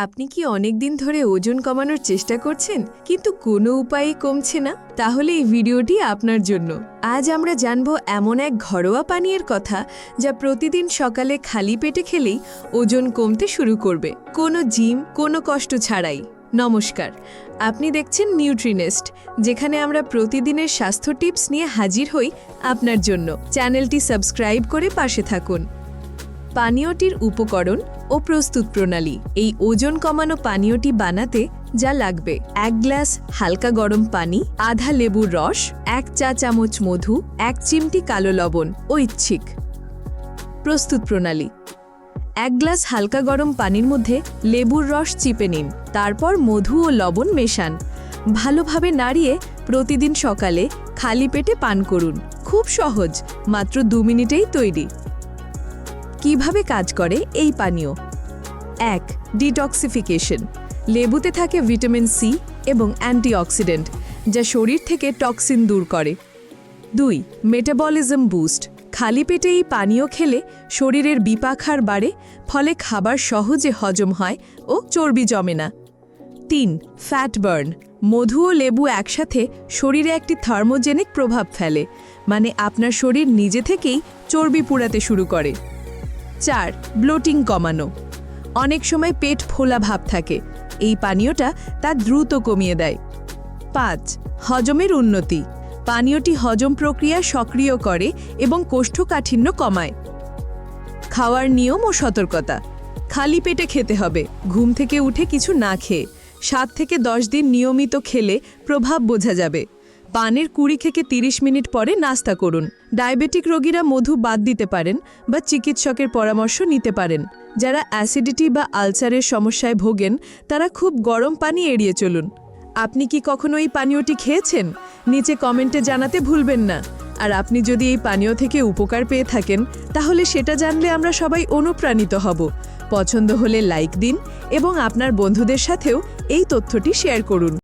আপনি কি অনেক দিন ধরে ওজন কমানোর চেষ্টা করছেন? কিন্তু কোনো উপায়ে কমছে না। তাহলে এই ভিডিওটি আপনার জন্য। আজ আমরা জানব এমন এক ঘরোয়া পানীয়ের কথা যা প্রতিদিন সকালে খালি পেটে খেলেই ওজন কমতে শুরু করবে। কোনো জিম, কোনো কষ্ট ছাড়াই। নমস্কার। আপনি দেখছেন নিউট্রিনেস্ট, যেখানে আমরা প্রতিদিনের স্বাস্থ্য টিপস নিয়ে হাজির হই আপনার জন্য। চ্যানেলটি সাবস্ক্রাইব করে পাশে থাকুন। পানীয়টির উপকরণ ও প্রস্তুত প্রণালী। এই ওজন কমানো পানীয়টি বানাতে যা লাগবে, এক গ্লাস হালকা গরম পানি, আধা লেবুর রস, এক চা চামচ মধু, এক চিমটি কালো লবণ ঐচ্ছিক প্রস্তুত প্রণালী। এক গ্লাস হালকা গরম পানির মধ্যে লেবুর রস চিপে নিন, তারপর মধু ও লবণ মেশান। ভালোভাবে নাড়িয়ে প্রতিদিন সকালে খালি পেটে পান করুন। খুব সহজ, মাত্র দু মিনিটেই তৈরি। কীভাবে কাজ করে এই পানীয়? এক ডিটক্সিফিকেশন লেবুতে থাকে ভিটামিন সি এবং অ্যান্টিঅক্সিডেন্ট, যা শরীর থেকে টক্সিন দূর করে। দুই মেটাবলিজম বুস্ট খালি পেটে এই পানীয় খেলে শরীরের বিপাখার বাড়ে, ফলে খাবার সহজে হজম হয় ও চর্বি জমে না। তিন ফ্যাট বার্ন মধু ও লেবু একসাথে শরীরে একটি থার্মোজেনিক প্রভাব ফেলে মানে আপনার শরীর নিজে থেকেই চর্বি পুড়াতে শুরু করে। চার ব্লোটিং কমানো। অনেক সময় পেট ফোলা ভাব থাকে। এই পানীয়টা তা দ্রুত কমিয়ে দেয়। পাঁচ, হজমের উন্নতি। পানীয়টি হজম প্রক্রিয়া সক্রিয় করে এবং কোষ্ঠকাঠিন্য কমায়। খাওয়ার নিয়ম ও সতর্কতা। খালি পেটে খেতে হবে। ঘুম থেকে উঠে কিছু না খেয়ে সাত থেকে দশ দিন নিয়মিত খেলে প্রভাব বোঝা যাবে। পানের কুড়ি থেকে ৩০ মিনিট পরে নাস্তা করুন। ডায়াবেটিক রোগীরা মধু বাদ দিতে পারেন বা চিকিৎসকের পরামর্শ নিতে পারেন। যারা অ্যাসিডিটি বা আলসারের সমস্যায় ভোগেন, তারা খুব গরম পানি এড়িয়ে চলুন। আপনি কি কখনো এই পানীয়টি খেয়েছেন? নিচে কমেন্টে জানাতে ভুলবেন না। আর আপনি যদি এই পানীয় থেকে উপকার পেয়ে থাকেন, তাহলে সেটা জানলে আমরা সবাই অনুপ্রাণিত হব। পছন্দ হলে লাইক দিন এবং আপনার বন্ধুদের সাথেও এই তথ্যটি শেয়ার করুন।